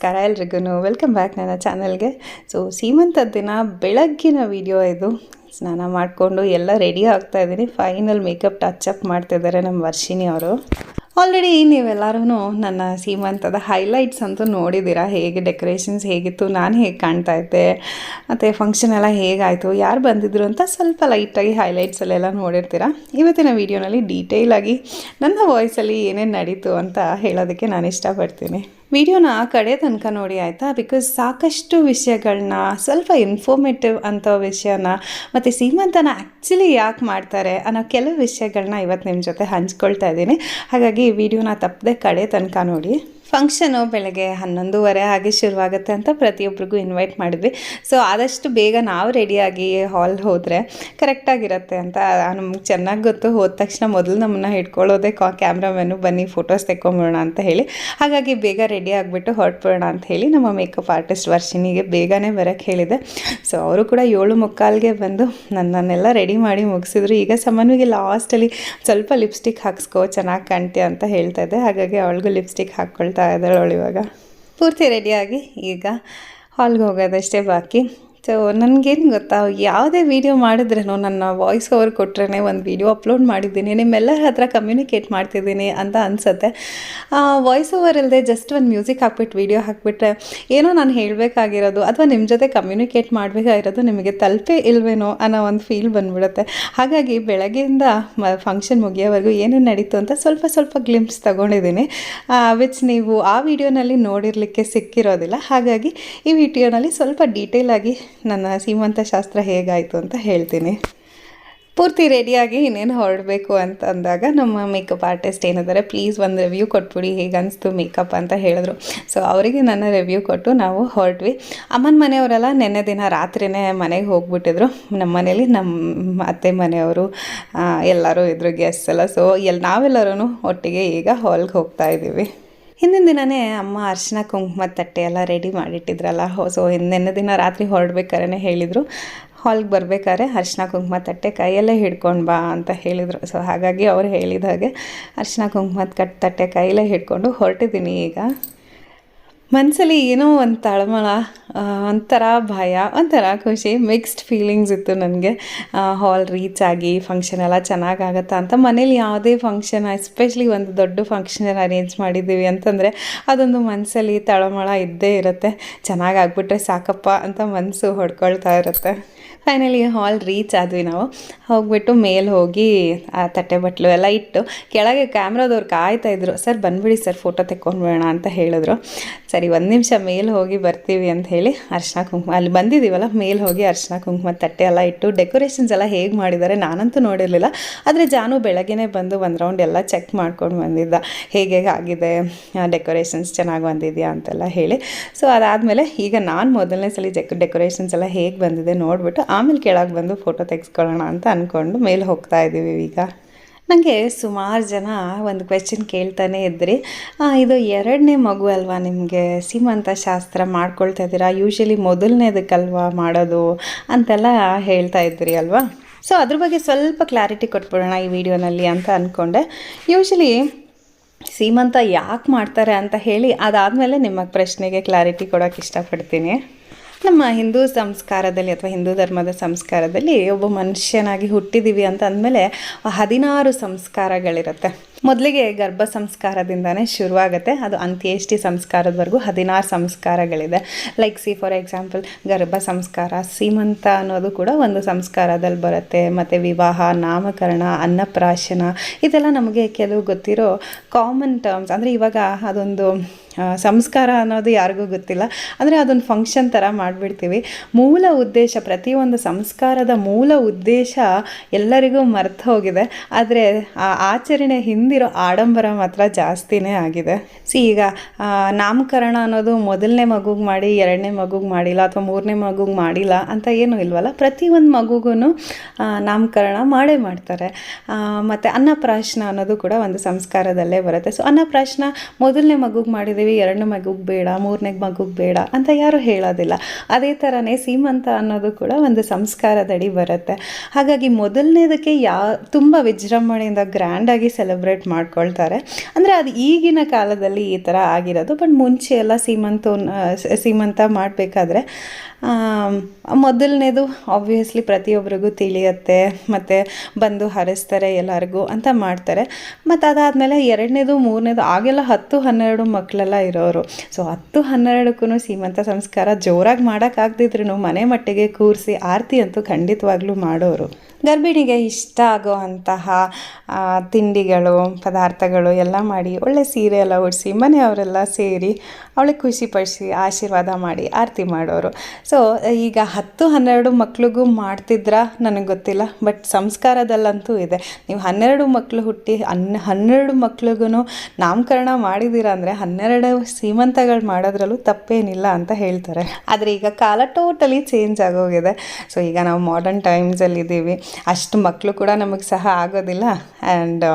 ನಮಸ್ಕಾರ ಎಲ್ರಿಗೂ. Welcome back ನನ್ನ ಚಾನಲ್ಗೆ. ಸೊ ಸೀಮಂತದ ದಿನ ಬೆಳಗ್ಗಿನ ವಿಡಿಯೋ ಇದು. ಸ್ನಾನ ಮಾಡಿಕೊಂಡು ಎಲ್ಲ ರೆಡಿ ಆಗ್ತಾ ಇದ್ದೀನಿ. ಫೈನಲ್ ಮೇಕಪ್ ಟಚ್ ಅಪ್ ಮಾಡ್ತಿದ್ದಾರೆ ನಮ್ಮ ವರ್ಷಿಣಿ ಅವರು. ಆಲ್ರೆಡಿ ನೀವೆಲ್ಲರೂ ನನ್ನ ಸೀಮಂತದ ಹೈಲೈಟ್ಸ್ ಅಂತೂ ನೋಡಿದ್ದೀರಾ. ಹೇಗೆ ಡೆಕೋರೇಷನ್ಸ್ ಹೇಗಿತ್ತು, ನಾನು ಹೇಗೆ ಕಾಣ್ತಾ ಇದ್ದೆ, ಮತ್ತು ಫಂಕ್ಷನ್ ಎಲ್ಲ ಹೇಗಾಯಿತು, ಯಾರು ಬಂದಿದ್ರು ಅಂತ ಸ್ವಲ್ಪ ಲೈಟಾಗಿ ಹೈಲೈಟ್ಸಲ್ಲೆಲ್ಲ ನೋಡಿರ್ತೀರಾ. ಇವತ್ತಿನ ವೀಡಿಯೋನಲ್ಲಿ ಡೀಟೇಲಾಗಿ ನನ್ನ ವಾಯ್ಸಲ್ಲಿ ಏನೇನು ನಡೀತು ಅಂತ ಹೇಳೋದಕ್ಕೆ ನಾನು ಇಷ್ಟಪಡ್ತೀನಿ. ವಿಡಿಯೋನ ಆ ಕಡೆ ತನಕ ನೋಡಿ, ಆಯಿತಾ? ಬಿಕಾಸ್ ಸಾಕಷ್ಟು ವಿಷಯಗಳನ್ನ ಸ್ವಲ್ಪ ಇನ್ಫಾರ್ಮೇಟಿವ್ ಅಂತ ವಿಷಯನ, ಮತ್ತು ಸೀಮಂತನ ಆ್ಯಕ್ಚುಲಿ ಯಾಕೆ ಮಾಡ್ತಾರೆ ಅನ್ನೋ ಕೆಲವು ವಿಷಯಗಳನ್ನ ಇವತ್ತು ನಿಮ್ಮ ಜೊತೆ ಹಂಚ್ಕೊಳ್ತಾ ಇದ್ದೀನಿ. ಹಾಗಾಗಿ ಈ ವಿಡಿಯೋನ ತಪ್ಪದೆ ಕಡೆ ತನಕ ನೋಡಿ. ಫಂಕ್ಷನು ಬೆಳಗ್ಗೆ ಹನ್ನೊಂದುವರೆ ಹಾಗೆ ಶುರುವಾಗುತ್ತೆ ಅಂತ ಪ್ರತಿಯೊಬ್ಬರಿಗೂ ಇನ್ವೈಟ್ ಮಾಡಿದ್ವಿ. ಸೊ ಆದಷ್ಟು ಬೇಗ ನಾವು ರೆಡಿಯಾಗಿ ಹಾಲ್ ಹೋದರೆ ಕರೆಕ್ಟಾಗಿರುತ್ತೆ ಅಂತ ನಮ್ಗೆ ಚೆನ್ನಾಗಿ ಗೊತ್ತು. ಹೋದ ತಕ್ಷಣ ಮೊದಲು ನಮ್ಮನ್ನು ಹಿಡ್ಕೊಳ್ಳೋದೆ ಕಾ ಕ್ಯಾಮ್ರಾಮನ್ನು ಬನ್ನಿ ಫೋಟೋಸ್ ತೆಕ್ಕೊಂಬಿಡೋಣ ಅಂತ ಹೇಳಿ. ಹಾಗಾಗಿ ಬೇಗ ರೆಡಿ ಆಗಿಬಿಟ್ಟು ಹೊರಟ್ಬಿಡೋಣ ಅಂತ ಹೇಳಿ ನಮ್ಮ ಮೇಕಪ್ ಆರ್ಟಿಸ್ಟ್ ವರ್ಷಿನಿಗೆ ಬೇಗನೆ ಬರೋಕ್ಕೆ ಹೇಳಿದೆ. ಸೊ ಅವರು ಕೂಡ ಏಳು ಮುಕ್ಕಾಲ್ಗೆ ಬಂದು ನನ್ನನ್ನೆಲ್ಲ ರೆಡಿ ಮಾಡಿ ಮುಗಿಸಿದ್ರು. ಈಗ ಸಮನ್ವಿಗೆ ಲಾಸ್ಟಲ್ಲಿ ಸ್ವಲ್ಪ ಲಿಪ್ಸ್ಟಿಕ್ ಹಾಕ್ಸ್ಕೋ, ಚೆನ್ನಾಗಿ ಕಾಣ್ತೀಯ ಅಂತ ಹೇಳ್ತಾ ಇದ್ದೆ. ಹಾಗಾಗಿ ಅವಳಿಗೂ ಲಿಪ್ಸ್ಟಿಕ್ ಹಾಕ್ಕೊಳ್ತಾ ಇದ್ದಾಳೆ ಅವಳು ಇವಾಗ. ಪೂರ್ತಿ ರೆಡಿಯಾಗಿ ಈಗ ಹಾಲ್ಗೆ ಹೋಗೋದಷ್ಟೇ ಬಾಕಿ. ಸೊ ನನಗೇನು ಗೊತ್ತಾ? ಯಾವುದೇ ವೀಡಿಯೋ ಮಾಡಿದ್ರೇನೋ ನನ್ನ ವಾಯ್ಸ್ ಓವರ್ ಕೊಟ್ರೇ ಒಂದು ವೀಡಿಯೋ ಅಪ್ಲೋಡ್ ಮಾಡಿದ್ದೀನಿ. ನಿಮ್ಮೆಲ್ಲರ ಹತ್ರ ಕಮ್ಯುನಿಕೇಟ್ ಮಾಡ್ತಿದ್ದೀನಿ ಅಂತ ಅನಿಸುತ್ತೆ. ವಾಯ್ಸ್ ಓವರ್ ಇಲ್ಲದೆ ಜಸ್ಟ್ ಒಂದು ಮ್ಯೂಸಿಕ್ ಹಾಕ್ಬಿಟ್ಟು ವೀಡಿಯೋ ಹಾಕ್ಬಿಟ್ರೆ ಏನೋ ನಾನು ಹೇಳಬೇಕಾಗಿರೋದು ಅಥವಾ ನಿಮ್ಮ ಜೊತೆ ಕಮ್ಯುನಿಕೇಟ್ ಮಾಡಬೇಕಾಗಿರೋದು ನಿಮಗೆ ತಲುಪೇ ಇಲ್ವೇನೋ ಅನ್ನೋ ಒಂದು ಫೀಲ್ ಬಂದ್ಬಿಡುತ್ತೆ. ಹಾಗಾಗಿ ಬೆಳಗ್ಗೆಯಿಂದ ಮ ಫಂಕ್ಷನ್ ಮುಗಿಯೋವರೆಗೂ ಏನೇನು ನಡೀತು ಅಂತ ಸ್ವಲ್ಪ ಸ್ವಲ್ಪ ಗ್ಲಿಮ್ಸ್ ತೊಗೊಂಡಿದ್ದೀನಿ. ವಿಚ್ ನೀವು ಆ ವಿಡಿಯೋನಲ್ಲಿ ನೋಡಿರಲಿಕ್ಕೆ ಸಿಕ್ಕಿರೋದಿಲ್ಲ. ಹಾಗಾಗಿ ಈ ವಿಡಿಯೋನಲ್ಲಿ ಸ್ವಲ್ಪ ಡೀಟೇಲಾಗಿ ನನ್ನ ಸೀಮಂತ ಶಾಸ್ತ್ರ ಹೇಗಾಯಿತು ಅಂತ ಹೇಳ್ತೀನಿ. ಪೂರ್ತಿ ರೆಡಿಯಾಗಿ ಇನ್ನೇನು ಹೊರಡಬೇಕು ಅಂತ ಅಂದಾಗ ನಮ್ಮ ಮೇಕಪ್ ಆರ್ಟಿಸ್ಟ್ ಏನಿದ್ದಾರೆ ಪ್ಲೀಸ್ ಒಂದು ರಿವ್ಯೂ ಕೊಟ್ಬಿಡಿ, ಹೇಗೆ ಅನಿಸ್ತು ಮೇಕಪ್ ಅಂತ ಹೇಳಿದ್ರು. ಸೊ ಅವರಿಗೆ ನನ್ನ ರಿವ್ಯೂ ಕೊಟ್ಟು ನಾವು ಹೊರಟ್ವಿ. ಅಮ್ಮನ ಮನೆಯವರೆಲ್ಲ ನೆನ್ನೆ ದಿನ ರಾತ್ರಿನೇ ಮನೆಗೆ ಹೋಗ್ಬಿಟ್ಟಿದ್ರು. ನಮ್ಮ ಮನೇಲಿ ನಮ್ಮ ಅತ್ತೆ ಮನೆಯವರು ಎಲ್ಲರೂ ಇದ್ರು ಗೆಸ್ಟ್ ಎಲ್ಲ. ಸೊ ಎಲ್ಲಿ ನಾವೆಲ್ಲರೂ ಒಟ್ಟಿಗೆ ಈಗ ಹಾಲ್ಗೆ ಹೋಗ್ತಾ ಇದ್ದೀವಿ ಹಿಂದಿನ ದಿನವೇ ಅಮ್ಮ ಅರಿಶಿನ ಕುಂಕುಮ ತಟ್ಟೆ ಎಲ್ಲ ರೆಡಿ ಮಾಡಿಟ್ಟಿದ್ರಲ್ಲ. ಸೊ ಹಿಂದಿನ ದಿನ ರಾತ್ರಿ ಹೊರಡ್ಬೇಕಾದ್ರೆ ಹೇಳಿದರು. ಹಾಲ್ಗೆ ಬರ್ಬೇಕಾದ್ರೆ ಅರ್ಶಿನ ಕುಂಕುಮ ತಟ್ಟೆ ಕೈಯಲ್ಲೇ ಹಿಡ್ಕೊಂಡು ಬಾ ಅಂತ ಹೇಳಿದರು. ಸೊ ಹಾಗಾಗಿ ಅವ್ರು ಹೇಳಿದ ಹಾಗೆ ಅರ್ಶಿನ ಕುಂಕುಮದ ಕಟ್ ತಟ್ಟೆ ಕೈಯಲ್ಲೇ ಹಿಡ್ಕೊಂಡು ಹೊರಟಿದ್ದೀನಿ ಈಗ. ಮನಸ್ಸಲ್ಲಿ ಏನೋ ಒಂದು ತಳಮಳ ಒಂಥರ ಭಯ, ಒಂಥರ ಖುಷಿ ಮಿಕ್ಸ್ಡ್ ಫೀಲಿಂಗ್ಸ್ ಇತ್ತು ನನಗೆ. ಹಾಲ್ ರೀಚ್ ಆಗಿ ಫಂಕ್ಷನ್ ಎಲ್ಲ ಚೆನ್ನಾಗಾಗತ್ತಾ ಅಂತ ಮನೇಲಿ ಯಾವುದೇ ಫಂಕ್ಷನ್ ಎಸ್ಪೆಷಲಿ ಒಂದು ದೊಡ್ಡ ಫಂಕ್ಷನ್ ಅರೇಂಜ್ ಮಾಡಿದ್ದೀವಿ ಅಂತಂದರೆ ಅದೊಂದು ಮನಸ್ಸಲ್ಲಿ ತಳಮಳ ಇದ್ದೇ ಇರುತ್ತೆ. ಚೆನ್ನಾಗಾಗ್ಬಿಟ್ರೆ ಸಾಕಪ್ಪ ಅಂತ ಮನಸ್ಸು ಹೊಡ್ಕೊಳ್ತಾ ಇರುತ್ತೆ. ಫೈನಲಿ ಹಾಲ್ ರೀಚ್ ಆದ್ವಿ ನಾವು. ಹೋಗ್ಬಿಟ್ಟು ಮೇಲೆ ಹೋಗಿ ಆ ತಟ್ಟೆ ಬಟ್ಲು ಎಲ್ಲ ಇಟ್ಟು ಕೆಳಗೆ ಕ್ಯಾಮ್ರಾದವ್ರು ಕಾಯ್ತಾ ಇದ್ರು. ಸರ್, ಬಂದ್ಬಿಡಿ ಸರ್, ಫೋಟೋ ತೆಕ್ಕೊಂಡ್ಬೇಡ ಅಂತ ಹೇಳಿದ್ರು. ಸರಿ, ಒಂದು ನಿಮಿಷ ಮೇಲೆ ಹೋಗಿ ಬರ್ತೀವಿ ಅಂತ ಹೇಳಿ ಅರ್ಶಿನ ಕುಂಕುಮ, ಅಲ್ಲಿ ಬಂದಿದ್ದೀವಲ್ಲ ಮೇಲೆ ಹೋಗಿ ಅರ್ಶಿನ ಕುಂಕುಮ ತಟ್ಟೆ ಎಲ್ಲ ಇಟ್ಟು ಡೆಕೋರೇಷನ್ಸ್ ಎಲ್ಲ ಹೇಗೆ ಮಾಡಿದ್ದಾರೆ ನಾನಂತೂ ನೋಡಿರಲಿಲ್ಲ. ಆದರೆ ಜಾನು ಬೆಳಗ್ಗೆ ಬಂದು ಒಂದು ರೌಂಡ್ ಎಲ್ಲ ಚೆಕ್ ಮಾಡ್ಕೊಂಡು ಬಂದಿದ್ದ. ಹೇಗೆ ಆಗಿದೆ ಡೆಕೋರೇಷನ್ಸ್ ಚೆನ್ನಾಗಿ ಬಂದಿದೆಯಾ ಅಂತೆಲ್ಲ ಹೇಳಿ. ಸೊ ಅದಾದಮೇಲೆ ಈಗ ನಾನು ಮೊದಲನೇ ಸಲ ಡೆಕೋರೇಷನ್ಸ್ ಎಲ್ಲ ಹೇಗೆ ಬಂದಿದೆ ನೋಡಿಬಿಟ್ಟು ಆಮೇಲೆ ಕೆಳಗೆ ಬಂದು ಫೋಟೋ ತೆಗೆಸ್ಕೊಳ್ಳೋಣ ಅಂತ ಅಂದ್ಕೊಂಡು ಮೇಲೆ ಹೋಗ್ತಾ ಇದ್ದೀವಿ ಈಗ. ನನಗೆ ಸುಮಾರು ಜನ ಒಂದು ಕ್ವೆಶನ್ ಕೇಳ್ತಾನೆ ಇದ್ರಿ. ಇದು ಎರಡನೇ ಮಗು ಅಲ್ವಾ ನಿಮಗೆ? ಸೀಮಂತ ಶಾಸ್ತ್ರ ಮಾಡ್ಕೊಳ್ತಾ ಇದ್ದೀರಾ? ಯೂಶಲಿ ಮೊದಲನೇದಕ್ಕಲ್ವಾ ಮಾಡೋದು ಅಂತೆಲ್ಲ ಹೇಳ್ತಾ ಇದ್ರಿ ಅಲ್ವಾ? ಸೊ ಅದ್ರ ಬಗ್ಗೆ ಸ್ವಲ್ಪ ಕ್ಲಾರಿಟಿ ಕೊಟ್ಬಿಡೋಣ ಈ ವಿಡಿಯೋನಲ್ಲಿ ಅಂತ ಅಂದ್ಕೊಂಡೆ ಯೂಶಲಿ ಸೀಮಂತ ಯಾಕೆ ಮಾಡ್ತಾರೆ ಅಂತ ಹೇಳಿ ಅದಾದಮೇಲೆ ನಿಮ್ಮ ಪ್ರಶ್ನೆಗೆ ಕ್ಲಾರಿಟಿ ಕೊಡೋಕೆ ಇಷ್ಟಪಡ್ತೀನಿ. ನಮ್ಮ ಹಿಂದೂ ಸಂಸ್ಕಾರದಲ್ಲಿ ಅಥವಾ ಹಿಂದೂ ಧರ್ಮದ ಸಂಸ್ಕಾರದಲ್ಲಿ ಒಬ್ಬ ಮನುಷ್ಯನಾಗಿ ಹುಟ್ಟಿದ್ದೀವಿ ಅಂತ ಅಂದಮೇಲೆ ಹದಿನಾರು ಸಂಸ್ಕಾರಗಳಿರುತ್ತೆ. ಮೊದಲಿಗೆ ಗರ್ಭ ಸಂಸ್ಕಾರದಿಂದನೇ ಶುರುವಾಗುತ್ತೆ. ಅದು ಅಂತ್ಯೇಷ್ಟಿ ಸಂಸ್ಕಾರದವರೆಗೂ ಹದಿನಾರು ಸಂಸ್ಕಾರಗಳಿದೆ. ಲೈಕ್ ಸಿ ಫಾರ್ ಎಕ್ಸಾಂಪಲ್ ಗರ್ಭ ಸಂಸ್ಕಾರ, ಸೀಮಂತ ಅನ್ನೋದು ಕೂಡ ಒಂದು ಸಂಸ್ಕಾರದಲ್ಲಿ ಬರುತ್ತೆ. ಮತ್ತು ವಿವಾಹ, ನಾಮಕರಣ, ಅನ್ನಪ್ರಾಶನ, ಇದೆಲ್ಲ ನಮಗೆ ಕೆಲವು ಗೊತ್ತಿರೋ ಕಾಮನ್ ಟರ್ಮ್ಸ್ ಅಂದರೆ ಇವಾಗ ಅದೊಂದು ಸಂಸ್ಕಾರ ಅನ್ನೋದು ಯಾರಿಗೂ ಗೊತ್ತಿಲ್ಲ. ಅಂದರೆ ಅದೊಂದು ಫಂಕ್ಷನ್ ಥರ ಮಾಡಿಬಿಡ್ತೀವಿ. ಮೂಲ ಉದ್ದೇಶ, ಪ್ರತಿಯೊಂದು ಸಂಸ್ಕಾರದ ಮೂಲ ಉದ್ದೇಶ ಎಲ್ಲರಿಗೂ ಮರ್ತು ಹೋಗಿದೆ. ಆದರೆ ಆ ಆಚರಣೆ ಹಿಂದಿರೋ ಆಡಂಬರ ಮಾತ್ರ ಜಾಸ್ತಿನೇ ಆಗಿದೆ. ಸಿ, ಈಗ ನಾಮಕರಣ ಅನ್ನೋದು ಮೊದಲನೇ ಮಗುಗೆ ಮಾಡಿ, ಎರಡನೇ ಮಗುಗೆ ಮಾಡಿಲ್ಲ ಅಥವಾ ಮೂರನೇ ಮಗುಗೆ ಮಾಡಿಲ್ಲ ಅಂತ ಏನೂ ಇಲ್ವಲ್ಲ? ಪ್ರತಿಯೊಂದು ಮಗುಗೂ ನಾಮಕರಣ ಮಾಡೇ ಮಾಡ್ತಾರೆ. ಮತ್ತು ಅನ್ನಪ್ರಾಶನ ಅನ್ನೋದು ಕೂಡ ಒಂದು ಸಂಸ್ಕಾರದಲ್ಲೇ ಬರುತ್ತೆ. ಸೊ ಅನ್ನಪ್ರಾಶನ ಮೊದಲನೇ ಮಗುಗೆ ಮಾಡಿದ್ದೀವಿ. ಮಾಡ್ತೀವಿ ಎರಡನೇ ಮಗುಗೆ ಬೇಡ ಮೂರನೇ ಮಗುಗೆ ಬೇಡ ಅಂತ ಯಾರೂ ಹೇಳೋದಿಲ್ಲ. ಅದೇ ಥರನೇ ಸೀಮಂತ ಅನ್ನೋದು ಕೂಡ ಒಂದು ಸಂಸ್ಕಾರದಡಿ ಬರುತ್ತೆ. ಹಾಗಾಗಿ ಮೊದಲನೇದಕ್ಕೆ ಯಾ, ತುಂಬ ವಿಜೃಂಭಣೆಯಿಂದ ಗ್ರ್ಯಾಂಡಾಗಿ ಸೆಲೆಬ್ರೇಟ್ ಮಾಡ್ಕೊಳ್ತಾರೆ. ಅಂದರೆ ಅದು ಈಗಿನ ಕಾಲದಲ್ಲಿ ಈ ಥರ ಆಗಿರೋದು. ಬಟ್ ಮುಂಚೆ ಎಲ್ಲ ಸೀಮಂತ ಸೀಮಂತ ಮಾಡಬೇಕಾದ್ರೆ ಮೊದಲನೇದು ಆಬ್ವಿಯಸ್ಲಿ ಪ್ರತಿಯೊಬ್ಬರಿಗೂ ತಿಳಿಯುತ್ತೆ. ಮತ್ತು ಬಂದು ಹರಿಸ್ತಾರೆ ಎಲ್ಲರಿಗೂ ಅಂತ ಮಾಡ್ತಾರೆ. ಮತ್ತು ಅದಾದಮೇಲೆ ಎರಡನೇದು, ಮೂರನೇದು, ಆಗೆಲ್ಲ ಹತ್ತು, ಹನ್ನೆರಡು ಮಕ್ಕಳೆಲ್ಲ ಇರೋರು. ಸೊ ಹತ್ತು ಹನ್ನೆರಡಕ್ಕೂ ಸೀಮಂತ ಸಂಸ್ಕಾರ ಜೋರಾಗಿ ಮಾಡೋಕ್ಕಾಗ್ದಿದ್ರು ಮನೆ ಮಟ್ಟಿಗೆ ಕೂರಿಸಿ ಆರತಿ ಅಂತೂ ಖಂಡಿತವಾಗ್ಲೂ ಮಾಡೋರು. ಗರ್ಭಿಣಿಗೆ ಇಷ್ಟ ಆಗೋ ಅಂತಹ ತಿಂಡಿಗಳು, ಪದಾರ್ಥಗಳು ಎಲ್ಲ ಮಾಡಿ ಒಳ್ಳೆ ಸೀರೆ ಎಲ್ಲ ಉಡಿಸಿ ಮನೆಯವರೆಲ್ಲ ಸೇರಿ ಅವಳಿಗೆ ಖುಷಿಪಡಿಸಿ ಆಶೀರ್ವಾದ ಮಾಡಿ ಆರತಿ ಮಾಡೋರು. ಸೊ ಈಗ ಹತ್ತು ಹನ್ನೆರಡು ಮಕ್ಳಿಗೂ ಮಾಡ್ತಿದ್ರ? ನನಗೆ ಗೊತ್ತಿಲ್ಲ ಬಟ್ ಸಂಸ್ಕಾರದಲ್ಲಂತೂ ಇದೆ. ನೀವು ಹನ್ನೆರಡು ಮಕ್ಕಳು ಹುಟ್ಟಿ, ಹನ್, ಹನ್ನೆರಡು ಮಕ್ಳಿಗೂ ನಾಮಕರಣ ಮಾಡಿದ್ದೀರ ಅಂದರೆ ಹನ್ನೆರಡು ಸೀಮಂತಗಳು ಮಾಡೋದ್ರಲ್ಲೂ ತಪ್ಪೇನಿಲ್ಲ ಅಂತ ಹೇಳ್ತಾರೆ. ಆದರೆ ಈಗ ಕಾಲ ಟೋಟಲಿ ಚೇಂಜ್ ಆಗೋಗಿದೆ. ಸೊ ಈಗ ನಾವು ಮಾಡರ್ನ್ ಟೈಮ್ಸಲ್ಲಿದ್ದೀವಿ ಅಷ್ಟು ಮಕ್ಕಳು ಕೂಡ ನಮಗೆ ಸಹ ಆಗೋದಿಲ್ಲ. ಆ್ಯಂಡ್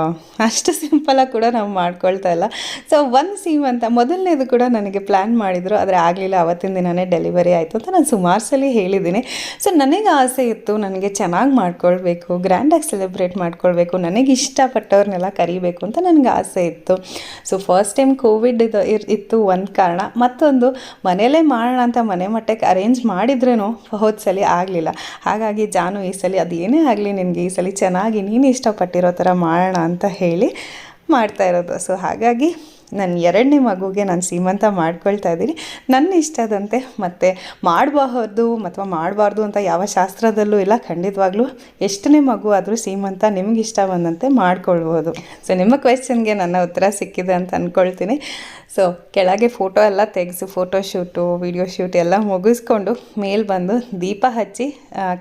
ಅಷ್ಟು ಸಿಂಪಲಾಗಿ ಕೂಡ ನಾವು ಮಾಡ್ಕೊಳ್ತಾ ಇಲ್ಲ. ಸೊ ಒಂದು ಸೀಮಂತ ಮೊದಲನೇದು ಕೂಡ ನನಗೆ ಪ್ಲ್ಯಾನ್ ಮಾಡಿದರು. ಆದರೆ ಆಗಲಿಲ್ಲ. ಅವತ್ತಿನ ದಿನವೇ ಡೆಲಿವರಿ ಆಯಿತು ಅಂತ ನಾನು ಸುಮಾರು ಸಲ ಹೇಳಿದ್ದೀನಿ. ಸೊ ನನಗೆ ಆಸೆ ಇತ್ತು ನನಗೆ ಚೆನ್ನಾಗಿ ಮಾಡ್ಕೊಳ್ಬೇಕು ಗ್ರ್ಯಾಂಡಾಗಿ ಸೆಲೆಬ್ರೇಟ್ ಮಾಡ್ಕೊಳ್ಬೇಕು, ನನಗೆ ಇಷ್ಟಪಟ್ಟವ್ರನ್ನೆಲ್ಲ ಕರಿಬೇಕು ಅಂತ ನನಗೆ ಆಸೆ ಇತ್ತು. ಸೊ ಫಸ್ಟ್ ಟೈಮ್ ಕೋವಿಡ್ ಇದು ಇರ್ ಇತ್ತು ಒಂದು ಕಾರಣ. ಮತ್ತೊಂದು, ಮನೆಯಲ್ಲೇ ಮಾಡೋಣ ಅಂತ ಮನೆ ಮಟ್ಟಕ್ಕೆ ಅರೇಂಜ್ ಮಾಡಿದ್ರೂ ಹೋದ ಸಲ ಆಗಲಿಲ್ಲ. ಹಾಗಾಗಿ ಜಾನು ಈ ಸಲ ಅದೇನೇ ಆಗಲಿ ನಿನಗೆ, ಈ ಸಲ ಚೆನ್ನಾಗಿ ನೀನು ಇಷ್ಟಪಟ್ಟಿರೋ ಥರ ಮಾಡೋಣ ಅಂತ ಹೇಳಿ ಮಾಡ್ತಾ ಇರೋದು. ಸೊ ಹಾಗಾಗಿ ನನ್ನ ಎರಡನೇ ಮಗುಗೆ ನಾನು ಸೀಮಂತ ಮಾಡ್ಕೊಳ್ತಾ ಇದ್ದೀನಿ. ನನ್ನ ಇಷ್ಟದಂತೆ ಮತ್ತು ಮಾಡಬಹುದು ಅಥವಾ ಮಾಡಬಾರ್ದು ಅಂತ ಯಾವ ಶಾಸ್ತ್ರದಲ್ಲೂ ಇಲ್ಲ. ಖಂಡಿತವಾಗ್ಲೂ ಎಷ್ಟನೇ ಮಗು ಆದರೂ ಸೀಮಂತ ನಿಮ್ಗೆ ಇಷ್ಟ ಬಂದಂತೆ ಮಾಡ್ಕೊಳ್ಬೋದು. ಸೊ ನಿಮ್ಮ ಕ್ವೆಶನ್ಗೆ ನನ್ನ ಉತ್ತರ ಸಿಕ್ಕಿದೆ ಅಂತ ಅಂದ್ಕೊಳ್ತೀನಿ ಸೊ ಕೆಳಗೆ ಫೋಟೋ ಎಲ್ಲ ತೆಗೆಸು ಫೋಟೋ ಶೂಟು ವಿಡಿಯೋ ಶೂಟ್ ಎಲ್ಲ ಮುಗಿಸ್ಕೊಂಡು ಮೇಲೆ ಬಂದು ದೀಪ ಹಚ್ಚಿ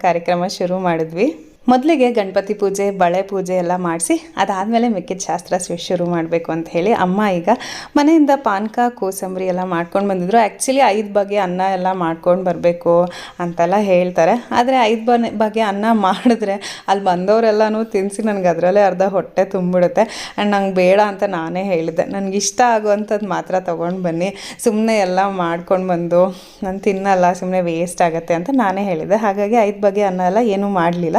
ಕಾರ್ಯಕ್ರಮ ಶುರು ಮಾಡಿದ್ವಿ. ಮೊದಲಿಗೆ ಗಣಪತಿ ಪೂಜೆ, ಬಳೆ ಪೂಜೆ ಎಲ್ಲ ಮಾಡಿಸಿ, ಅದಾದಮೇಲೆ ಮಿಕ್ಕಿದ ಶಾಸ್ತ್ರ ಶುರು ಮಾಡಬೇಕು ಅಂತ ಹೇಳಿ ಅಮ್ಮ ಈಗ ಮನೆಯಿಂದ ಪಾನಕ, ಕೋಸಂಬರಿ ಎಲ್ಲ ಮಾಡ್ಕೊಂಡು ಬಂದಿದ್ರು. ಆ್ಯಕ್ಚುಲಿ ಐದು ಬಗೆ ಅನ್ನ ಎಲ್ಲ ಮಾಡ್ಕೊಂಡು ಬರಬೇಕು ಅಂತೆಲ್ಲ ಹೇಳ್ತಾರೆ. ಆದರೆ ಐದು ಬನೆ ಬಗೆ ಅನ್ನ ಮಾಡಿದ್ರೆ ಅಲ್ಲಿ ಬಂದವರೆಲ್ಲನೂ ತಿನ್ನಿಸಿ ನನಗೆ ಅದರಲ್ಲೇ ಅರ್ಧ ಹೊಟ್ಟೆ ತುಂಬಿಡುತ್ತೆ. ಆ್ಯಂಡ್ ನಂಗೆ ಬೇಡ ಅಂತ ನಾನೇ ಹೇಳಿದ್ದೆ. ನನಗೆ ಇಷ್ಟ ಆಗುವಂಥದ್ದು ಮಾತ್ರ ತೊಗೊಂಡು ಬನ್ನಿ. ಸುಮ್ಮನೆ ಎಲ್ಲ ಮಾಡ್ಕೊಂಡು ಬಂದು ನಾನು ತಿನ್ನಲ್ಲ ಸುಮ್ಮನೆ ವೇಸ್ಟ್ ಆಗುತ್ತೆ ಅಂತ ನಾನೇ ಹೇಳಿದ್ದೆ. ಹಾಗಾಗಿ ಐದು ಬಗೆ ಅನ್ನ ಎಲ್ಲ ಏನೂ ಮಾಡಲಿಲ್ಲ.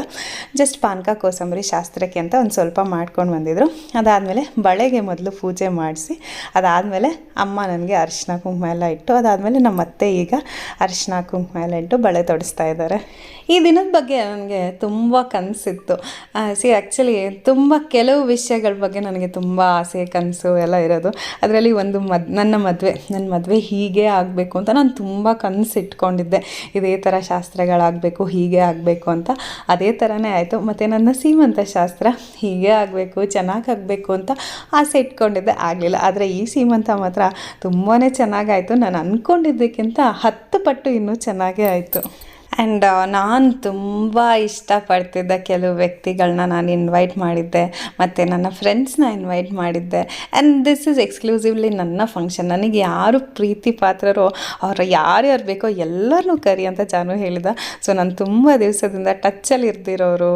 ಜಸ್ಟ್ ಪಾನಕ, ಕೋಸಂಬರಿ, ಶಾಸ್ತ್ರಕ್ಕೆ ಅಂತ ಒಂದು ಸ್ವಲ್ಪ ಮಾಡ್ಕೊಂಡು ಬಂದಿದ್ರು. ಅದಾದಮೇಲೆ ಬಳೆಗೆ ಮೊದಲು ಪೂಜೆ ಮಾಡಿಸಿ, ಅದಾದಮೇಲೆ ಅಮ್ಮ ನನಗೆ ಅರಿಶಿನ ಕುಂಕುಮ ಎಲ್ಲ ಇಟ್ಟು, ಅದಾದಮೇಲೆ ನಮ್ಮ ಅತ್ತೆ ಈಗ ಅರಿಶಿನ ಕುಂಕುಮ ಎಲ್ಲ ಇಟ್ಟು ಬಳೆ ತೊಡಿಸ್ತಾ ಇದ್ದಾರೆ. ಈ ದಿನದ ಬಗ್ಗೆ ನನಗೆ ತುಂಬ ಕನಸಿತ್ತು. ಸಿ ಆ್ಯಕ್ಚುಲಿ ತುಂಬ ಕೆಲವು ವಿಷಯಗಳ ಬಗ್ಗೆ ನನಗೆ ತುಂಬ ಆಸೆ, ಕನಸು ಎಲ್ಲ ಇರೋದು. ಅದರಲ್ಲಿ ಒಂದು ಮದ್, ನನ್ನ ಮದುವೆ ನನ್ನ ಮದುವೆ ಹೀಗೆ ಆಗಬೇಕು ಅಂತ ನಾನು ತುಂಬ ಕನಸು ಇಟ್ಕೊಂಡಿದ್ದೆ ಇದೇ ಥರ ಶಾಸ್ತ್ರಗಳಾಗಬೇಕು, ಹೀಗೆ ಆಗಬೇಕು ಅಂತ. ಅದೇ ಥರನೇ ಆಯಿತು. ಮತ್ತು ನನ್ನ ಸೀಮಂತ ಶಾಸ್ತ್ರ ಹೀಗೆ ಆಗಬೇಕು, ಚೆನ್ನಾಗಿ ಆಗಬೇಕು ಅಂತ ಆಸೆ ಇಟ್ಕೊಂಡಿದ್ದೆ. ಆಗಲಿಲ್ಲ. ಆದರೆ ಈ ಸೀಮಂತ ಮಾತ್ರ ತುಂಬಾ ಚೆನ್ನಾಗಾಯಿತು ನಾನು ಅಂದ್ಕೊಂಡಿದ್ದಕ್ಕಿಂತ ಹತ್ತು ಪಟ್ಟು ಇನ್ನೂ ಚೆನ್ನಾಗೇ ಆಯಿತು. ಆ್ಯಂಡ್ ನಾನು ತುಂಬ ಇಷ್ಟಪಡ್ತಿದ್ದ ಕೆಲವು ವ್ಯಕ್ತಿಗಳನ್ನ ನಾನು ಇನ್ವೈಟ್ ಮಾಡಿದ್ದೆ. ಮತ್ತು ನನ್ನ ಫ್ರೆಂಡ್ಸ್ನ ಇನ್ವೈಟ್ ಮಾಡಿದ್ದೆ. ಆ್ಯಂಡ್ ದಿಸ್ ಇಸ್ ಎಕ್ಸ್ಕ್ಲೂಸಿವ್ಲಿ ನನ್ನ ಫಂಕ್ಷನ್ ನನಗೆ ಯಾರು ಪ್ರೀತಿ ಪಾತ್ರರೋ, ಅವ್ರು ಯಾರ್ಯಾರು ಬೇಕೋ ಎಲ್ಲರನ್ನೂ ಕರಿ ಅಂತ ಜಾನು ಹೇಳಿದ. ಸೊ ನಾನು ತುಂಬ ದಿವಸದಿಂದ ಟಚ್ಚಲ್ಲಿ ಇರ್ದಿರೋರು,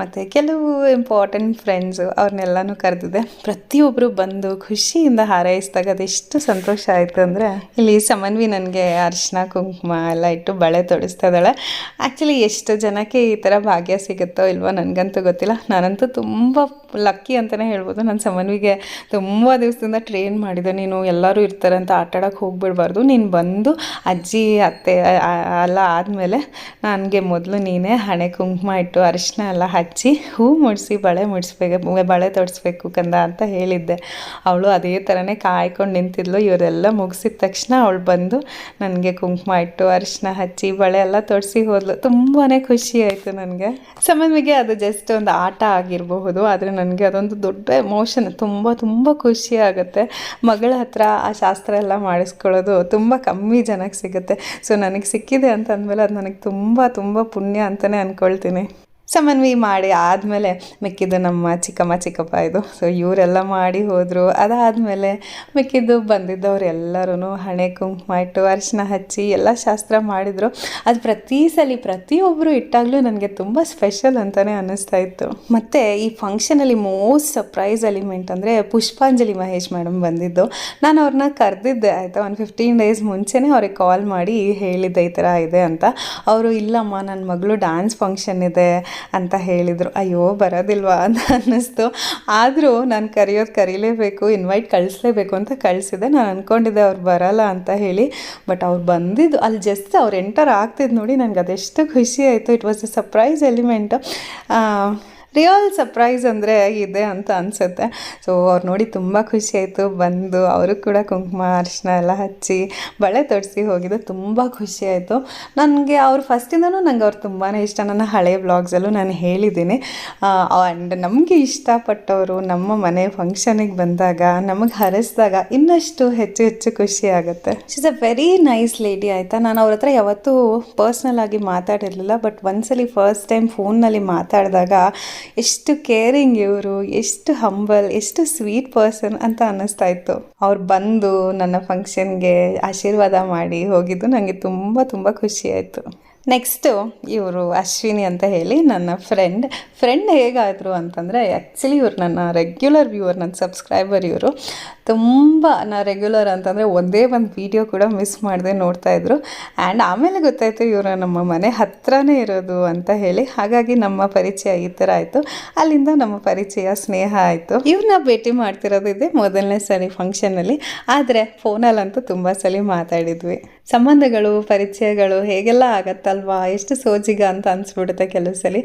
ಮತ್ತು ಕೆಲವು ಇಂಪಾರ್ಟೆಂಟ್ ಫ್ರೆಂಡ್ಸು ಅವ್ರನ್ನೆಲ್ಲನೂ ಕರೆದಿದ್ದೆ. ಪ್ರತಿಯೊಬ್ಬರು ಬಂದು ಖುಷಿಯಿಂದ ಹಾರೈಸಿದಾಗ ಅದೆಷ್ಟು ಸಂತೋಷ ಆಯಿತು ಅಂದರೆ, ಇಲ್ಲಿ ಸಮನ್ವಿ ನನಗೆ ಅರಿಶಿನ ಕುಂಕುಮ ಎಲ್ಲ ಇಟ್ಟು ಬಳೆ ತೊಡಿಸ್ತಾ ಇದ್ದಾಳೆ. ಆ್ಯಕ್ಚುಲಿ ಎಷ್ಟು ಜನಕ್ಕೆ ಈ ಥರ ಭಾಗ್ಯ ಸಿಗುತ್ತೋ ಇಲ್ವೋ ನನಗಂತೂ ಗೊತ್ತಿಲ್ಲ. ನಾನಂತೂ ತುಂಬ ಲಕ್ಕಿ ಅಂತಲೇ ಹೇಳ್ಬೋದು. ನನ್ನ ಸಮನ್ವಿಗೆ ತುಂಬ ದಿವಸದಿಂದ ಟ್ರೈನ್ ಮಾಡಿದೆ. ನೀನು ಎಲ್ಲರೂ ಇರ್ತಾರೆ ಅಂತ ಆಟಾಡೋಕ್ಕೆ ಹೋಗ್ಬಿಡ್ಬಾರ್ದು. ನೀನು ಬಂದು ಅಜ್ಜಿ, ಅತ್ತೆ ಎಲ್ಲ ಆದಮೇಲೆ ನನಗೆ ಮೊದಲು ನೀನೇ ಹಣೆ ಕುಂಕುಮ ಇಟ್ಟು ಅರಿಶಿನ ಎಲ್ಲ ಹಚ್ಚಿ ಹೂ ಮುಡಿಸಿ, ಬಳೆ ಮುಡಿಸ್ಬೇಕು ಬಳೆ ತೊಡಿಸ್ಬೇಕು ಕಂದ ಅಂತ ಹೇಳಿದ್ದೆ. ಅವಳು ಅದೇ ಥರನೇ ಕಾಯ್ಕೊಂಡು ನಿಂತಿದ್ಲು. ಇವರೆಲ್ಲ ಮುಗಿಸಿದ ತಕ್ಷಣ ಅವಳು ಬಂದು ನನಗೆ ಕುಂಕುಮ ಇಟ್ಟು ಅರಿಶಿನ ಹಚ್ಚಿ, ಬಳೆ ಎಲ್ಲ ತೊಡಿಸಿ ಹೋದ್ಲು. ತುಂಬಾ ಖುಷಿ ಆಯಿತು ನನಗೆ. ಸಮನ್ವಿಗೆ ಅದು ಜಸ್ಟ್ ಒಂದು ಆಟ ಆಗಿರಬಹುದು, ಆದರೆ ನನಗೆ ಅದೊಂದು ದೊಡ್ಡ ಎಮೋಷನ್ ತುಂಬ ತುಂಬ ಖುಷಿ ಆಗುತ್ತೆ. ಮಗಳ ಹತ್ರ ಆ ಶಾಸ್ತ್ರ ಎಲ್ಲ ಮಾಡಿಸ್ಕೊಳ್ಳೋದು ತುಂಬ ಕಮ್ಮಿ ಜನಕ್ಕೆ ಸಿಗುತ್ತೆ. ಸೊ ನನಗೆ ಸಿಕ್ಕಿದೆ ಅಂತ ಅಂದಮೇಲೆ ಅದು ನನಗೆ ತುಂಬ ತುಂಬ ಪುಣ್ಯ ಅಂತಲೇ ಅಂದ್ಕೊಳ್ತೀನಿ ಸಮನ್ವಿ ಮಾಡಿ ಆದಮೇಲೆ ಮಿಕ್ಕಿದ್ದು ನಮ್ಮ ಚಿಕ್ಕಮ್ಮ ಚಿಕ್ಕಪ್ಪ ಇದು. ಸೊ ಇವರೆಲ್ಲ ಮಾಡಿ ಹೋದರು. ಅದಾದಮೇಲೆ ಮಿಕ್ಕಿದ್ದು ಬಂದಿದ್ದವ್ರು ಎಲ್ಲರೂ ಹಣೆ ಕುಂಕುಮ ಇಟ್ಟು ಅರಿಶಿನ ಹಚ್ಚಿ ಎಲ್ಲ ಶಾಸ್ತ್ರ ಮಾಡಿದರು. ಅದು ಪ್ರತಿ ಸಲ ಪ್ರತಿಯೊಬ್ಬರು ಇಟ್ಟಾಗಲೂ ನನಗೆ ತುಂಬ ಸ್ಪೆಷಲ್ ಅಂತಲೇ ಅನ್ನಿಸ್ತಾ ಇತ್ತು. ಮತ್ತು ಈ ಫಂಕ್ಷನಲ್ಲಿ ಮೋಸ್ಟ್ ಸರ್ಪ್ರೈಸ್ ಎಲಿಮೆಂಟ್ ಅಂದರೆ ಪುಷ್ಪಾಂಜಲಿ ಮಹೇಶ್ ಮೇಡಮ್ ಬಂದಿದ್ದು. ನಾನು ಅವ್ರನ್ನ ಕರೆದಿದ್ದೆ, ಆಯಿತಾ? ಒಂದು ಫಿಫ್ಟೀನ್ ಡೇಸ್ ಮುಂಚೆನೇ ಅವ್ರಿಗೆ ಕಾಲ್ ಮಾಡಿ ಹೇಳಿದ್ದೆ ಈ ಥರ ಇದೆ ಅಂತ. ಅವರು, ಇಲ್ಲಮ್ಮ ನನ್ನ ಮಗಳು ಡ್ಯಾನ್ಸ್ ಫಂಕ್ಷನ್ ಇದೆ. ಅಂತ ಹೇಳಿದರು. ಅಯ್ಯೋ, ಬರೋದಿಲ್ವಾ ಅಂತ ಅನ್ನಿಸ್ತು. ಆದರೂ ನಾನು ಕರೆಯೋದು ಕರೀಲೇಬೇಕು ಇನ್ವೈಟ್ ಕಳಿಸ್ಲೇಬೇಕು ಅಂತ ಕಳಿಸಿದೆ. ನಾನು ಅಂದ್ಕೊಂಡಿದ್ದೆ ಅವ್ರು ಬರಲ್ಲ ಅಂತ ಹೇಳಿ. ಬಟ್ ಅವ್ರು ಬಂದಿದ್ದು, ಅಲ್ಲಿ ಜಸ್ಟ್ ಅವ್ರು ಎಂಟರ್ ಆಗ್ತಿದ್ದು ನೋಡಿ ನನಗೆ ಅದೆಷ್ಟು ಖುಷಿ ಆಯಿತು. It was a surprise element real surprise ಅಂದರೆ ಇದೆ ಅಂತ ಅನಿಸುತ್ತೆ. ಸೊ ಅವ್ರು ನೋಡಿ ತುಂಬ ಖುಷಿ ಆಯಿತು. ಬಂದು ಅವರು ಕೂಡ ಕುಂಕುಮ, ಅರಿಶಿನ ಎಲ್ಲ ಹಚ್ಚಿ ಬಳೆ ತೊಡಿಸಿ ಹೋಗಿದ್ದು ತುಂಬ ಖುಷಿ ಆಯಿತು. ನನಗೆ ಅವ್ರು ಫಸ್ಟಿಂದನೂ ನಂಗೆ ಅವ್ರು ತುಂಬಾ ಇಷ್ಟ. ನನ್ನ ಹಳೆ ಬ್ಲಾಗ್ಸಲ್ಲೂ ನಾನು ಹೇಳಿದ್ದೀನಿ. ಆ್ಯಂಡ್ ನಮಗೆ ಇಷ್ಟಪಟ್ಟವರು ನಮ್ಮ ಮನೆ ಫಂಕ್ಷನಿಗೆ ಬಂದಾಗ, ನಮಗೆ ಹರಿಸಿದಾಗ ಇನ್ನಷ್ಟು ಹೆಚ್ಚು ಹೆಚ್ಚು ಖುಷಿ ಆಗುತ್ತೆ. Is a very nice lady ಆಯಿತಾ? ನಾನು ಅವ್ರ ಹತ್ರ ಯಾವತ್ತೂ ಪರ್ಸ್ನಲ್ ಆಗಿ ಮಾತಾಡಿರಲಿಲ್ಲ ಬಟ್ ಒಂದ್ಸಲಿ ಫಸ್ಟ್ ಟೈಮ್ ಫೋನ್ನಲ್ಲಿ ಮಾತಾಡಿದಾಗ ಎಷ್ಟು ಕೇರಿಂಗ್ ಇವರು, ಎಷ್ಟು ಹಂಬಲ್ ಎಷ್ಟು ಸ್ವೀಟ್ ಪರ್ಸನ್ ಅಂತ ಅನ್ನಿಸ್ತಾ ಇತ್ತು. ಅವ್ರು ಬಂದು ನನ್ನ ಫಂಕ್ಷನ್ಗೆ ಆಶೀರ್ವಾದ ಮಾಡಿ ಹೋಗಿದ್ದು ನನಗೆ ತುಂಬ ತುಂಬ ಖುಷಿ ನೆಕ್ಸ್ಟು ಇವರು ಅಶ್ವಿನಿ ಅಂತ ಹೇಳಿ ನನ್ನ ಫ್ರೆಂಡ್ ಫ್ರೆಂಡ್ ಹೇಗಾದರು ಅಂತಂದರೆ ಆ್ಯಕ್ಚುಲಿ ಇವರು ನನ್ನ ರೆಗ್ಯುಲರ್ ವ್ಯೂವರ್ ನನ್ನ ಸಬ್ಸ್ಕ್ರೈಬರ್ ಇವರು. ತುಂಬ ನಾ ರೆಗ್ಯುಲರ್ ಅಂತಂದರೆ ಒಂದೇ ಒಂದು ವೀಡಿಯೋ ಕೂಡ ಮಿಸ್ ಮಾಡದೆ ನೋಡ್ತಾಯಿದ್ರು ಆ್ಯಂಡ್ ಆಮೇಲೆ ಗೊತ್ತಾಯಿತು ಇವರು ನಮ್ಮ ಮನೆ ಹತ್ರನೇ ಇರೋದು ಅಂತ ಹೇಳಿ. ಹಾಗಾಗಿ ನಮ್ಮ ಪರಿಚಯ ಈ ಥರ ಆಯಿತು. ಅಲ್ಲಿಂದ ನಮ್ಮ ಪರಿಚಯ, ಸ್ನೇಹ ಆಯಿತು. ಇವ್ರನ್ನ ಭೇಟಿ ಮಾಡ್ತಿರೋದು ಇದೆ ಮೊದಲನೇ ಸರಿ ಫಂಕ್ಷನಲ್ಲಿ ಆದರೆ ಫೋನಲ್ಲಂತೂ ತುಂಬ ಸಲ ಮಾತಾಡಿದ್ವಿ. ಸಂಬಂಧಗಳು ಪರಿಚಯಗಳು ಹೇಗೆಲ್ಲ ಆಗತ್ತಲ್ವಾ? ಎಷ್ಟು ಸೋಜಿಗ ಅಂತ ಅನ್ಸ್ಬಿಡುತ್ತೆ ಕೆಲವು ಸಲ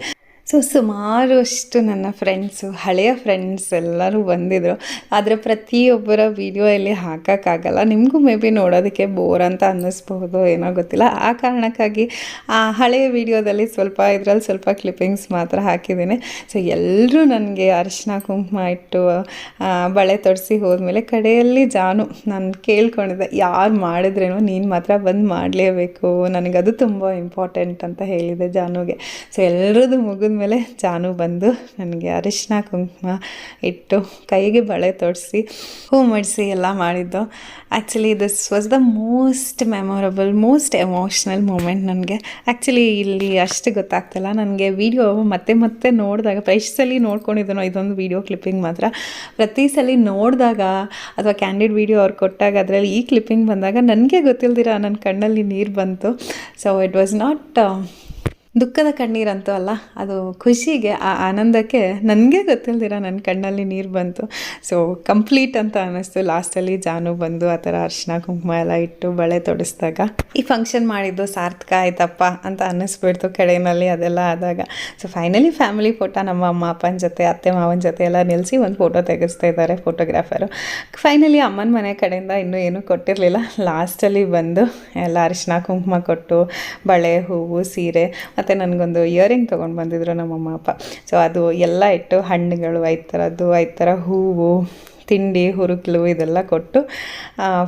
ಸೊ ಸುಮಾರಷ್ಟು ನನ್ನ ಫ್ರೆಂಡ್ಸು ಹಳೆಯ ಫ್ರೆಂಡ್ಸ್ ಎಲ್ಲರೂ ಬಂದಿದ್ದರು ಆದರೆ ಪ್ರತಿಯೊಬ್ಬರ ವಿಡಿಯೋ ಇಲ್ಲಿ ಹಾಕೋಕ್ಕಾಗಲ್ಲ. ನಿಮಗೂ ಮೇ ಬಿ ನೋಡೋದಕ್ಕೆ ಬೋರ್ ಅಂತ ಅನ್ನಿಸ್ಬಹುದು ಏನೋ ಗೊತ್ತಿಲ್ಲ. ಆ ಕಾರಣಕ್ಕಾಗಿ ಆ ಹಳೆಯ ವೀಡಿಯೋದಲ್ಲಿ ಸ್ವಲ್ಪ ಇದರಲ್ಲಿ ಸ್ವಲ್ಪ ಕ್ಲಿಪ್ಪಿಂಗ್ಸ್ ಮಾತ್ರ ಹಾಕಿದ್ದೀನಿ. ಸೊ ಎಲ್ಲರೂ ನನಗೆ ಅರಿಶಿನ ಕುಂಕುಮ ಇಟ್ಟು ಬಳೆ ತೊಡಿಸಿ ಹೋದ್ಮೇಲೆ ಕಡೆಯಲ್ಲಿ ಜಾನು ನಾನು ಕೇಳ್ಕೊಂಡಿದ್ದೆ, ಯಾರು ಮಾಡಿದ್ರೇನೋ ನೀನು ಮಾತ್ರ ಬಂದು ಮಾಡಲೇಬೇಕು. ನನಗದು ತುಂಬ ಇಂಪಾರ್ಟೆಂಟ್ ಅಂತ ಹೇಳಿದೆ ಜಾನುಗೆ. ಸೊ ಎಲ್ಲರದ್ದು ಮುಗಿದ್ಮೇಲೆ ಜಾನು ಬಂದು ನನಗೆ ಅರಿಶಿನ, ಕುಂಕುಮ ಇಟ್ಟು ಕೈಗೆ ಬಳೆ ತೊಡಿಸಿ, ಹೂ ಮಡಿಸಿ ಎಲ್ಲ ಮಾಡಿದ್ದು. Actually this was the most memorable most emotional moment ನನಗೆ. ಆ್ಯಕ್ಚುಲಿ ಇಲ್ಲಿ ಅಷ್ಟು ಗೊತ್ತಾಗ್ತಿಲ್ಲ. ನನಗೆ ವೀಡಿಯೋ ಮತ್ತೆ ಮತ್ತೆ ನೋಡಿದಾಗ ಫ್ರೆಶ್ ಸಲ ನೋಡ್ಕೊಂಡಿದ್ದನೋ ಇದೊಂದು ವೀಡಿಯೋ ಕ್ಲಿಪ್ಪಿಂಗ್ ಮಾತ್ರ. ಪ್ರತಿ ಸಲ ನೋಡಿದಾಗ ಅಥವಾ ಕ್ಯಾಂಡಿಡ್ ವೀಡಿಯೋ ಅವ್ರು ಕೊಟ್ಟಾಗ ಅದರಲ್ಲಿ ಈ ಕ್ಲಿಪ್ಪಿಂಗ್ ಬಂದಾಗ ನನಗೆ ಗೊತ್ತಿಲ್ದಿರ ನನ್ನ ಕಣ್ಣಲ್ಲಿ ನೀರು ಬಂತು. ಸೊ ಇಟ್ ವಾಸ್ ನಾಟ್ ದುಃಖದ ಕಣ್ಣೀರಂತೂ ಅಲ್ಲ, ಅದು ಖುಷಿಗೆ, ಆ ಆನಂದಕ್ಕೆ ನನಗೆ ಗೊತ್ತಿಲ್ದಿರ ನನ್ನ ಕಣ್ಣಲ್ಲಿ ನೀರು ಬಂತು. ಸೊ ಕಂಪ್ಲೀಟ್ ಅಂತ ಅನ್ನಿಸ್ತು. ಲಾಸ್ಟಲ್ಲಿ ಜಾನು ಬಂದು ಆ ಥರ ಅರಿಶಿನ ಕುಂಕುಮ ಎಲ್ಲ ಇಟ್ಟು ಬಳೆ ತೊಡಿಸ್ದಾಗ. ಈ ಫಂಕ್ಷನ್ ಮಾಡಿದ್ದು ಸಾರ್ಥಕ ಆಯ್ತಪ್ಪ ಅಂತ ಅನ್ನಿಸ್ಬಿಡ್ತು ಕಡೆಯಲ್ಲಿ ಅದೆಲ್ಲ ಆದಾಗ. ಸೊ ಫೈನಲಿ ಫ್ಯಾಮಿಲಿ ಫೋಟೋ ನಮ್ಮ ಅಮ್ಮ, ಅಪ್ಪನ ಜೊತೆ, ಅತ್ತೆ, ಮಾವನ ಜೊತೆ ಎಲ್ಲ ನಿಲ್ಲಿಸಿ ಒಂದು ಫೋಟೋ ತೆಗೆಸ್ತಾ ಇದ್ದಾರೆ ಫೋಟೋಗ್ರಾಫರು ಫೈನಲಿ ಅಮ್ಮನ ಮನೆ ಕಡೆಯಿಂದ ಇನ್ನೂ ಏನೂ ಕೊಟ್ಟಿರಲಿಲ್ಲ. ಲಾಸ್ಟಲ್ಲಿ ಬಂದು ಎಲ್ಲ ಅರಿಶಿನ ಕುಂಕುಮ ಕೊಟ್ಟು ಬಳೆ, ಹೂವು, ಸೀರೆ ಮತ್ತು ನನಗೊಂದು ಇಯರಿಂಗ್ ತೊಗೊಂಡು ಬಂದಿದ್ರು ನಮ್ಮಮ್ಮ, ಅಪ್ಪ. ಸೊ ಅದು ಎಲ್ಲ ಇಟ್ಟು ಹಣ್ಣುಗಳು, ಐದು ಥರದ್ದು ಐದು ಥರ ಹೂವು. ತಿಂಡಿ ಹುರುಕ್ಲು ಇದೆಲ್ಲ ಕೊಟ್ಟು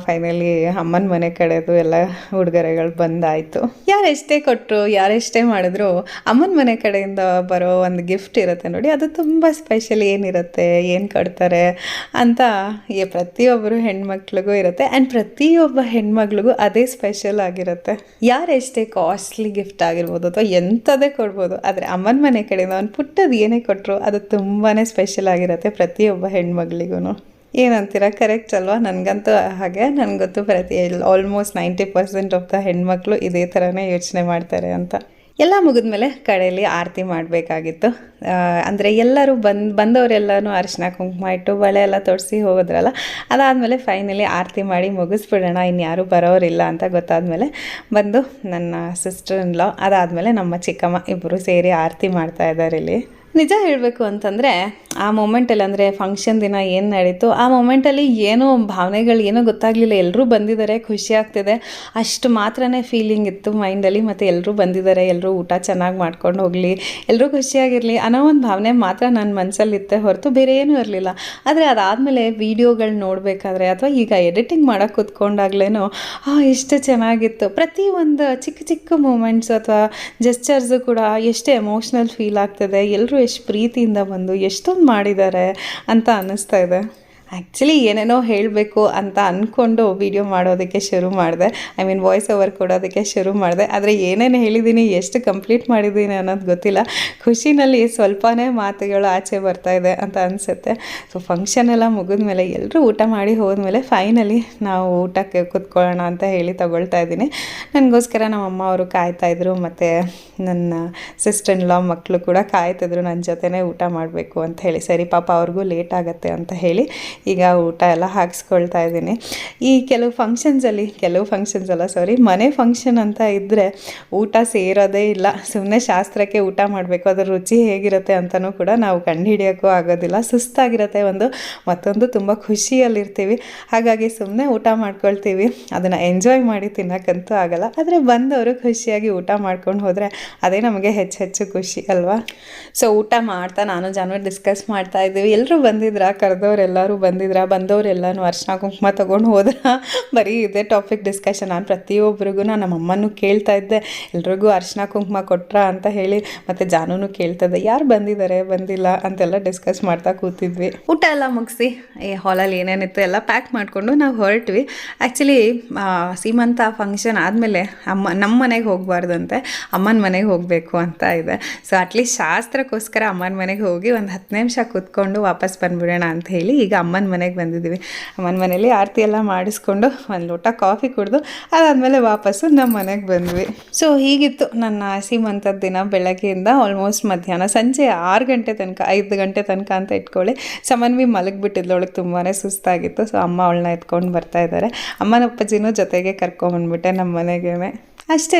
ಫೈನಲಿ ಅಮ್ಮನ ಮನೆ ಕಡೆದು ಎಲ್ಲ ಉಡುಗೊರೆಗಳು ಬಂದಾಯಿತು. ಯಾರೆಷ್ಟೇ ಕೊಟ್ಟರು ಯಾರೆಷ್ಟೇ ಮಾಡಿದ್ರು ಅಮ್ಮನ ಮನೆ ಕಡೆಯಿಂದ ಬರೋ ಒಂದು ಗಿಫ್ಟ್ ಇರುತ್ತೆ ನೋಡಿ. ಅದು ತುಂಬ ಸ್ಪೆಷಲ್ ಏನಿರುತ್ತೆ, ಏನು ಕೊಡ್ತಾರೆ ಅಂತ ಈ ಪ್ರತಿಯೊಬ್ಬರು ಹೆಣ್ಮಕ್ಳಿಗೂ ಇರುತ್ತೆ. ಆ್ಯಂಡ್ ಪ್ರತಿಯೊಬ್ಬ ಹೆಣ್ಮಗಳಿಗೂ ಅದೇ ಸ್ಪೆಷಲ್ ಆಗಿರುತ್ತೆ. ಯಾರೆಷ್ಟೇ ಕಾಸ್ಟ್ಲಿ ಗಿಫ್ಟ್ ಆಗಿರ್ಬೋದು ಅಥವಾ ಎಂಥದೇ ಕೊಡ್ಬೋದು, ಆದರೆ ಅಮ್ಮನ ಮನೆ ಕಡೆಯಿಂದ ಒಂದು ಪುಟ್ಟದು ಏನೇ ಕೊಟ್ಟರು ಅದು ತುಂಬಾ ಸ್ಪೆಷಲ್ ಆಗಿರುತ್ತೆ ಪ್ರತಿಯೊಬ್ಬ ಹೆಣ್ಮಗಳಿಗೂ ಏನಂತೀರ? ಕರೆಕ್ಟ್ ಅಲ್ವಾ? ನನಗಂತೂ ಹಾಗೆ. ನನಗೆ ಗೊತ್ತು ಪ್ರತಿ almost ninety percent of the ಹೆಣ್ಮಕ್ಳು ಇದೇ ಥರನೇ ಯೋಚನೆ ಮಾಡ್ತಾರೆ ಅಂತ. ಎಲ್ಲ ಮುಗಿದ್ಮೇಲೆ ಕಡೆಯಲ್ಲಿ ಆರತಿ ಮಾಡಬೇಕಾಗಿತ್ತು. ಅಂದರೆ ಎಲ್ಲರೂ ಬಂದು, ಬಂದವರೆಲ್ಲನೂ ಅರಿಶಿನ ಕುಂಕುಮ ಇಟ್ಟು ಬಳೆ ಎಲ್ಲ ತೊಡಿಸಿ ಹೋಗೋದ್ರಲ್ಲ? ಅದಾದಮೇಲೆ ಫೈನಲಿ ಆರತಿ ಮಾಡಿ ಮುಗಿಸ್ಬಿಡೋಣ. ಇನ್ಯಾರೂ ಬರೋರಿಲ್ಲ ಅಂತ ಗೊತ್ತಾದಮೇಲೆ ಬಂದು ನನ್ನ ಸಿಸ್ಟರ್ ಇನ್ ಲಾ ಅದಾದಮೇಲೆ ನಮ್ಮ ಚಿಕ್ಕಮ್ಮ ಇಬ್ಬರು ಸೇರಿ ಆರತಿ ಮಾಡ್ತಾ ಇದ್ದಾರೆ ಇಲ್ಲಿ. ನಿಜ ಹೇಳಬೇಕು ಅಂತಂದರೆ, ಆ ಮೂಮೆಂಟಲ್ಲಿ ಅಂದರೆ ಫಂಕ್ಷನ್ ದಿನ ಏನು ನಡೀತು, ಆ ಮೂಮೆಂಟಲ್ಲಿ ಏನೋ ಭಾವನೆಗಳು ಏನೋ ಗೊತ್ತಾಗಲಿಲ್ಲ. ಎಲ್ಲರೂ ಬಂದಿದ್ದಾರೆ ಖುಷಿ ಆಗ್ತಿದೆ. ಅಷ್ಟು ಮಾತ್ರನೇ ಫೀಲಿಂಗ್ ಇತ್ತು ಮೈಂಡಲ್ಲಿ ಮತ್ತು ಎಲ್ಲರೂ ಬಂದಿದ್ದಾರೆ ಎಲ್ಲರೂ ಊಟ ಚೆನ್ನಾಗಿ ಮಾಡ್ಕೊಂಡು ಹೋಗಲಿ ಎಲ್ಲರೂ ಖುಷಿಯಾಗಿರಲಿ ಅನ್ನೋ ಒಂದು ಭಾವನೆ ಮಾತ್ರ ನನ್ನ ಮನಸ್ಸಲ್ಲಿತ್ತೆ ಹೊರತು ಬೇರೆ ಏನೂ ಇರಲಿಲ್ಲ. ಆದರೆ ಅದಾದಮೇಲೆ ವೀಡಿಯೋಗಳು ನೋಡಬೇಕಾದ್ರೆ ಅಥವಾ ಈಗ ಎಡಿಟಿಂಗ್ ಮಾಡೋಕೆ ಕೂತ್ಕೊಂಡಾಗ್ಲೇನೋ, ಆ ಎಷ್ಟು ಚೆನ್ನಾಗಿತ್ತು. ಪ್ರತಿ ಒಂದು ಚಿಕ್ಕ ಚಿಕ್ಕ ಮೂಮೆಂಟ್ಸ್ ಅಥವಾ ಜೆಸ್ಚರ್ಸು ಕೂಡ ಎಷ್ಟು ಎಮೋಷ್ನಲ್ ಫೀಲ್ ಆಗ್ತದೆ. ಎಲ್ಲರೂ ಎಷ್ಟು ಪ್ರೀತಿಯಿಂದ ಬಂದು ಎಷ್ಟೊಂದು ಮಾಡಿದ್ದಾರೆ ಅಂತ ಅನ್ನಿಸ್ತಾ ಇದೆ. ಆ್ಯಕ್ಚುಲಿ ಏನೇನೋ ಹೇಳಬೇಕು ಅಂತ ಅಂದ್ಕೊಂಡು ವೀಡಿಯೋ ಮಾಡೋದಕ್ಕೆ ಶುರು ಮಾಡಿದೆ. ಐ ಮೀನ್ ವಾಯ್ಸ್ ಓವರ್ ಕೊಡೋದಕ್ಕೆ ಶುರು ಮಾಡಿದೆ. ಆದರೆ ಏನೇನು ಹೇಳಿದ್ದೀನಿ ಎಷ್ಟು ಕಂಪ್ಲೀಟ್ ಮಾಡಿದ್ದೀನಿ ಅನ್ನೋದು ಗೊತ್ತಿಲ್ಲ. ಖುಷಿನಲ್ಲಿ ಸ್ವಲ್ಪನೇ ಮಾತುಗಳು ಆಚೆ ಬರ್ತಾ ಇದೆ ಅಂತ ಅನಿಸುತ್ತೆ. ಸೊ ಫಂಕ್ಷನ್ ಎಲ್ಲ ಮುಗಿದ್ಮೇಲೆ ಎಲ್ಲರೂ ಊಟ ಮಾಡಿ ಹೋದ್ಮೇಲೆ ಫೈನಲಿ ನಾವು ಊಟಕ್ಕೆ ಕೂತ್ಕೊಳ್ಳೋಣ ಅಂತ ಹೇಳಿ ತಗೊಳ್ತಾ ಇದ್ದೀನಿ. ನನಗೋಸ್ಕರ ನಮ್ಮ ಅಮ್ಮ ಅವರು ಕಾಯ್ತಾಯಿದ್ರು ಮತ್ತು ನನ್ನ ಸಿಸ್ಟರ್ ಇನ್ ಲಾ ಮಕ್ಕಳು ಕೂಡ ಕಾಯ್ತಿದ್ರು ನನ್ನ ಜೊತೆನೇ ಊಟ ಮಾಡಬೇಕು ಅಂತ ಹೇಳಿ. ಸರಿ, ಪಾಪ ಅವ್ರಿಗೂ ಲೇಟ್ ಆಗುತ್ತೆ ಅಂತ ಹೇಳಿ ಈಗ ಊಟ ಎಲ್ಲ ಹಾಕ್ಸ್ಕೊಳ್ತಾ ಇದ್ದೀನಿ. ಈ ಕೆಲವು ಫಂಕ್ಷನ್ಸಲ್ಲಿ ಕೆಲವು ಫಂಕ್ಷನ್ಸ್ ಅಲ್ಲ ಸಾರಿ ಮನೆ ಫಂಕ್ಷನ್ ಅಂತ ಇದ್ದರೆ ಊಟ ಸೇರೋದೇ ಇಲ್ಲ. ಸುಮ್ಮನೆ ಶಾಸ್ತ್ರಕ್ಕೆ ಊಟ ಮಾಡಬೇಕು, ಅದರ ರುಚಿ ಹೇಗಿರುತ್ತೆ ಅಂತಲೂ ಕೂಡ ನಾವು ಕಂಡುಹಿಡಿಯೋಕ್ಕೂ ಆಗೋದಿಲ್ಲ. ಸುಸ್ತಾಗಿರುತ್ತೆ ಒಂದು, ಮತ್ತೊಂದು ತುಂಬ ಖುಷಿಯಲ್ಲಿರ್ತೀವಿ. ಹಾಗಾಗಿ ಸುಮ್ಮನೆ ಊಟ ಮಾಡ್ಕೊಳ್ತೀವಿ. ಅದನ್ನು ಎಂಜಾಯ್ ಮಾಡಿ ತಿನ್ನೋಕ್ಕಂತೂ ಆಗಲ್ಲ. ಆದರೆ ಬಂದವರು ಖುಷಿಯಾಗಿ ಊಟ ಮಾಡ್ಕೊಂಡು ಹೋದರೆ ಅದೇ ನಮಗೆ ಹೆಚ್ಚು ಹೆಚ್ಚು ಖುಷಿ, ಅಲ್ವಾ? ಸೊ ಊಟ ಮಾಡ್ತಾ ನಾನು ಜಾನುವಾರು ಡಿಸ್ಕಸ್ ಮಾಡ್ತಾ ಇದ್ದೀವಿ. ಎಲ್ಲರೂ ಬಂದಿದ್ರ? ಕರೆದವ್ರೆಲ್ಲರೂ ಬಂದಿದ್ರ? ಬಂದವರೆಲ್ಲನೂ ಅರ್ಶನ ಕುಂಕುಮ ತೊಗೊಂಡು ಹೋದ್ರ? ಬರೀ ಇದೇ ಟಾಪಿಕ್ ಡಿಸ್ಕಷನ್ ನಾನು ಪ್ರತಿಯೊಬ್ಬರಿಗೂ ನಾನು ನಮ್ಮಮ್ಮನೂ ಕೇಳ್ತಾ ಇದ್ದೆ, ಎಲ್ರಿಗೂ ಅರ್ಶನ ಕುಂಕುಮ ಕೊಟ್ರ ಅಂತ ಹೇಳಿ, ಮತ್ತು ಜಾನೂನು ಕೇಳ್ತಾ ಇದ್ದೆ. ಯಾರು ಬಂದಿದ್ದಾರೆ ಬಂದಿಲ್ಲ ಅಂತೆಲ್ಲ ಡಿಸ್ಕಸ್ ಮಾಡ್ತಾ ಕೂತಿದ್ವಿ. ಊಟ ಎಲ್ಲ ಮುಗಿಸಿ, ಈ ಹಾಲಲ್ಲಿ ಏನೇನಿತ್ತು ಎಲ್ಲ ಪ್ಯಾಕ್ ಮಾಡಿಕೊಂಡು ನಾವು ಹೊರಟ್ವಿ. ಆ್ಯಕ್ಚುಲಿ ಸೀಮಂತ ಫಂಕ್ಷನ್ ಆದಮೇಲೆ ಅಮ್ಮ ನಮ್ಮ ಮನೆಗೆ ಹೋಗಬಾರ್ದಂತೆ, ಅಮ್ಮನ ಮನೆಗೆ ಹೋಗಬೇಕು ಅಂತ ಇದೆ. ಸೊ ಅಟ್ಲೀಸ್ಟ್ ಶಾಸ್ತ್ರಕ್ಕೋಸ್ಕರ ಅಮ್ಮನ ಮನೆಗೆ ಹೋಗಿ ಒಂದು ಹತ್ತು ನಿಮಿಷ ಕೂತ್ಕೊಂಡು ವಾಪಸ್ ಬಂದ್ಬಿಡೋಣ ಅಂತ ಹೇಳಿ ಈಗ ಅಮ್ಮನ ಮನೆಗೆ ಬಂದಿದ್ದೀವಿ. ಅಮ್ಮನ ಮನೇಲಿ ಆರತಿ ಎಲ್ಲ ಮಾಡಿಸ್ಕೊಂಡು ಒಂದು ಲೋಟ ಕಾಫಿ ಕುಡಿದು ಅದಾದಮೇಲೆ ವಾಪಸ್ಸು ನಮ್ಮ ಮನೆಗೆ ಬಂದ್ವಿ. ಸೊ ಹೀಗಿತ್ತು ನನ್ನ ಸೀಮಂತದ ದಿನ ಬೆಳಗ್ಗೆಯಿಂದ ಆಲ್ಮೋಸ್ಟ್ ಮಧ್ಯಾಹ್ನ ಸಂಜೆ ಆರು ಗಂಟೆ ತನಕ, ಐದು ಗಂಟೆ ತನಕ ಅಂತ ಇಟ್ಕೊಳ್ಳಿ. ಸಮನ್ವಿ ಮಲಗಿಬಿಟ್ಟಿದ್ಲು, ಅವಳಿಗೆ ತುಂಬಾ ಸುಸ್ತಾಗಿತ್ತು. ಸೊ ಅಮ್ಮ ಅವಳನ್ನ ಎತ್ಕೊಂಡು ಬರ್ತಾ ಇದ್ದಾರೆ. ಅಮ್ಮನ ಜೊತೆಗೆ ಕರ್ಕೊಂಬಂದ್ಬಿಟ್ಟೆ ನಮ್ಮ ಮನೆಗೇ ಅಷ್ಟೇ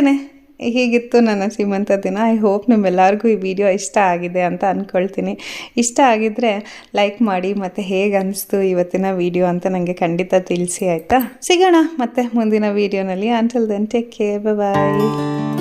ಹೀಗಿತ್ತು ನನ್ನ ಸೀಮಂತ ದಿನ. ಐ ಹೋಪ್ ನಿಮ್ಮೆಲ್ಲರಿಗೂ ಈ ವಿಡಿಯೋ ಇಷ್ಟ ಆಗಿದೆ ಅಂತ ಅಂದ್ಕೊಳ್ತೀನಿ ಇಷ್ಟ ಆಗಿದ್ದರೆ ಲೈಕ್ ಮಾಡಿ ಮತ್ತು ಹೇಗೆ ಅನಿಸ್ತು ಇವತ್ತಿನ ವಿಡಿಯೋ ಅಂತ ನನಗೆ ಖಂಡಿತ ತಿಳಿಸಿ, ಆಯಿತಾ? ಸಿಗೋಣ ಮತ್ತೆ ಮುಂದಿನ ವಿಡಿಯೋನಲ್ಲಿ until then take care bye